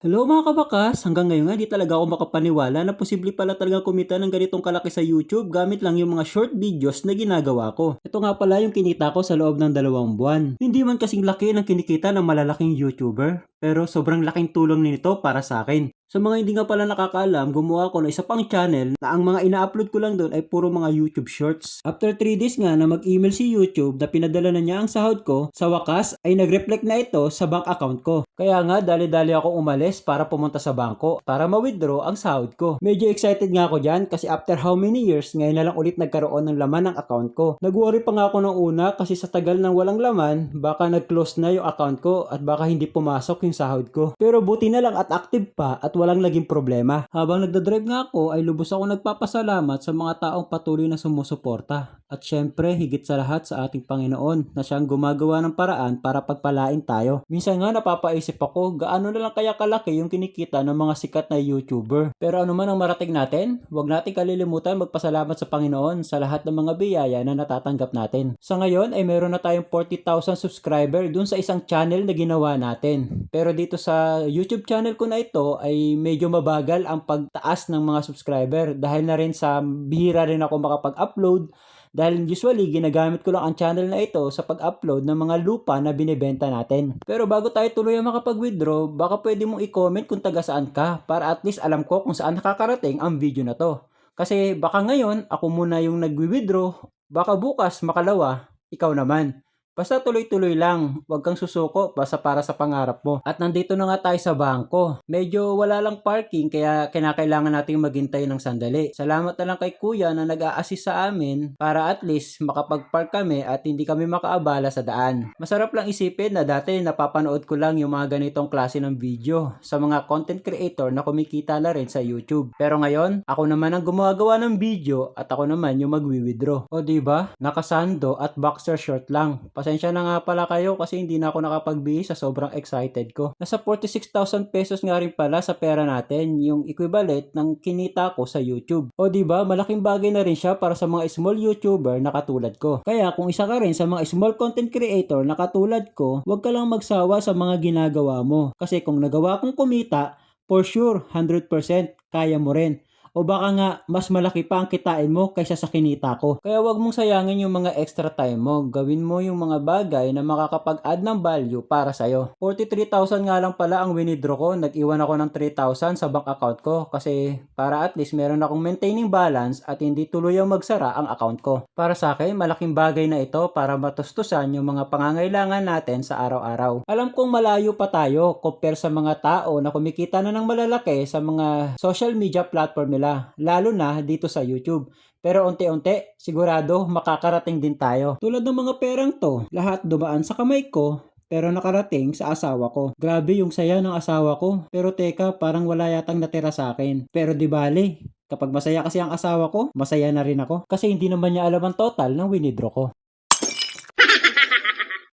Hello mga kabakas! Hanggang ngayon nga di talaga ako makapaniwala na posible pala talaga kumita ng ganitong kalaki sa YouTube gamit lang yung mga short videos na ginagawa ko. Ito nga pala yung kinita ko sa loob ng dalawang buwan. Hindi man kasing laki ng kinikita ng malalaking YouTuber, pero sobrang laking tulong nito para sa akin. Sa mga hindi nga pala nakakaalam, gumawa ko ng isa pang channel na ang mga ina-upload ko lang doon ay puro mga YouTube shorts. After 3 days nga na mag-email si YouTube na pinadala na niya ang sahod ko, sa wakas ay nag-reflect na ito sa bank account ko. Kaya nga dali-dali ako umalis para pumunta sa bangko para ma-withdraw ang sahod ko. Medyo excited nga ako dyan kasi after how many years ngayon na lang ulit nagkaroon ng laman ng account ko. Nag-worry pa nga ako ng una kasi sa tagal ng walang laman, baka nag-close na yung account ko at baka hindi pumasok yung sahod ko. Pero buti na lang at active pa at walang naging problema. Habang nagdadrive nga ako ay lubos ako nagpapasalamat sa mga taong patuloy na sumusuporta. At syempre, higit sa lahat sa ating Panginoon na siyang gumagawa ng paraan para pagpalain tayo. Minsan nga napapaisip ako, gaano na lang kaya kalaki yung kinikita ng mga sikat na YouTuber. Pero ano man ang marating natin, huwag natin kalilimutan magpasalamat sa Panginoon sa lahat ng mga biyaya na natatanggap natin. Sa ngayon ay meron na tayong 40,000 subscriber dun sa isang channel na ginawa natin. Pero dito sa YouTube channel ko na ito ay medyo mabagal ang pagtaas ng mga subscriber dahil na rin sa bihira rin ako makapag-upload dahil usually ginagamit ko lang ang channel na ito sa pag-upload ng mga lupa na binibenta natin. Pero bago tayo tuloy ang makapag-withdraw, baka pwede mong i-comment kung taga saan ka para at least alam ko kung saan nakakarating ang video na to. Kasi baka ngayon ako muna yung nagwi-withdraw, baka bukas makalawa, ikaw naman. Basta tuloy-tuloy lang, huwag kang susuko basta para sa pangarap mo. At nandito na nga tayo sa bangko. Medyo wala lang parking kaya kinakailangan nating maghintay ng sandali. Salamat na lang kay kuya na nag-a-assist sa amin para at least makapag-park kami at hindi kami makaabala sa daan. Masarap lang isipin na dati napapanood ko lang yung mga ganitong klase ng video sa mga content creator na kumikita na rin sa YouTube. Pero ngayon, ako naman ang gumagawa ng video at ako naman yung magwi-withdraw. O ba? Nakasando at boxer short lang. Pasensya na nga pala kayo kasi hindi na ako nakapagbihis sa sobrang excited ko. Nasa 46,000 pesos nga rin pala sa pera natin yung equivalent ng kinita ko sa YouTube. O ba malaking bagay na rin siya para sa mga small YouTuber na katulad ko. Kaya kung isa ka rin sa mga small content creator na katulad ko, huwag ka lang magsawa sa mga ginagawa mo. Kasi kung nagawa kong kumita, for sure 100% kaya mo rin. O baka nga, mas malaki pa ang kitain mo kaysa sa kinita ko. Kaya wag mong sayangin yung mga extra time mo. Gawin mo yung mga bagay na makakapag-add ng value para sa'yo. 43,000 nga lang pala ang winidraw ko. Nag-iwan ako ng 3,000 sa bank account ko. Kasi para at least meron akong maintaining balance at hindi tuluyang magsara ang account ko. Para sa akin, malaking bagay na ito para matustusan yung mga pangangailangan natin sa araw-araw. Alam kong malayo pa tayo compare sa mga tao na kumikita na ng malalaki sa mga social media platform nila, lalo na dito sa YouTube. Pero unti-unti, sigurado makakarating din tayo. Tulad ng mga perang to, lahat dumaan sa kamay ko, pero nakarating sa asawa ko. Grabe yung saya ng asawa ko. Pero teka, parang wala yatang natira sa akin. Pero di bali, Kapag masaya kasi ang asawa ko, masaya na rin ako. Kasi hindi naman niya alam ang total ng winidraw ko.